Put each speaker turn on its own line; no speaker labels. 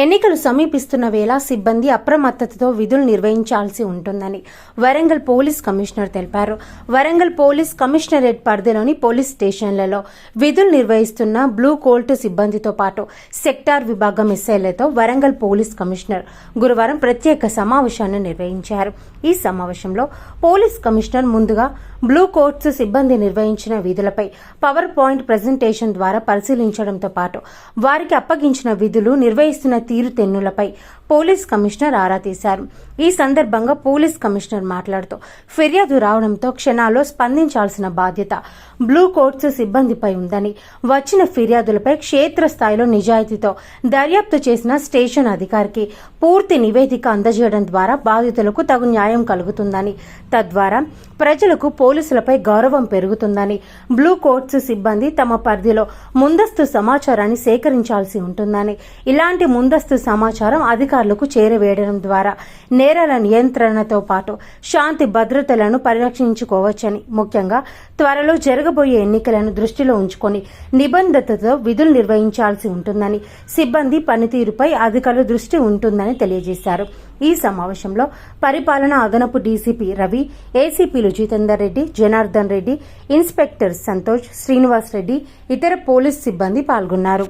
ఎన్నికలు సమీపిస్తున్న వేళ సిబ్బంది అప్రమత్తతతో విధులు నిర్వహించాల్సి ఉంటుందని వరంగల్ పోలీస్ కమిషనర్ తెలిపారు. వరంగల్ పోలీస్ కమిషనరేట్ పరిధిలోని పోలీస్ స్టేషన్లలో విధులు నిర్వహిస్తున్న బ్లూ కోల్ట్ సిబ్బందితో పాటు సెక్టార్ విభాగం ఎస్ఐలతో వరంగల్ పోలీస్ కమిషనర్ గురువారం ప్రత్యేక సమావేశాన్ని నిర్వహించారు. ఈ సమావేశంలో పోలీస్ కమిషనర్ ముందుగా బ్లూ కోట్స్ సిబ్బంది నిర్వహించిన విధులపై పవర్ పాయింట్ ప్రజెంటేషన్ ద్వారా పరిశీలించడంతో పాటు వారికి అప్పగించిన విధులు నిర్వహిస్తున్న తీరుతెన్నులపై పోలీస్ కమిషనర్ ఆరా తీశారు. ఈ సందర్భంగా పోలీస్ కమిషనర్ మాట్లాడుతూ ఫిర్యాదు రావడంతో క్షణాల్లో స్పందించాల్సిన బాధ్యత బ్లూ కోట్స్ సిబ్బందిపై ఉందని వచ్చిన ఫిర్యాదులపై క్షేత్రస్థాయిలో నిజాయితీతో దర్యాప్తు చేసిన స్టేషన్ అధికారికి పూర్తి నివేదిక అందజేయడం ద్వారా బాధితులకు తగు న్యాయం కలుగుతుందని తద్వారా ప్రజలకు పోలీసులపై గౌరవం పెరుగుతుందని బ్లూ కోట్స్ సిబ్బంది తమ పరిధిలో ముందస్తు సమాచారాన్ని సేకరించాల్సి ఉంటుందని ఇలాంటి ముందస్తు సమాచారం అధికారులకు చేరవేయడం ద్వారా నేరాల నియంత్రణతో పాటు శాంతి భద్రతలను పరిరక్షించుకోవచ్చని ముఖ్యంగా త్వరలో జరగబోయే ఎన్నికలను దృష్టిలో ఉంచుకొని నిబంధతతో విధులు నిర్వహించాల్సి ఉంటుందని సిబ్బంది పనితీరుపై అధికారుల దృష్టి ఉంటుందని తెలియజేశారు. ఈ సమావేశంలో పరిపాలన అదనపు డీసీపీ రవి ఏసీపీలు జితేందర్ రెడ్డి జనార్దన్ రెడ్డి ఇన్స్పెక్టర్ సంతోష్ శ్రీనివాస్ రెడ్డి ఇతర పోలీస్ సిబ్బంది పాల్గొన్నారు.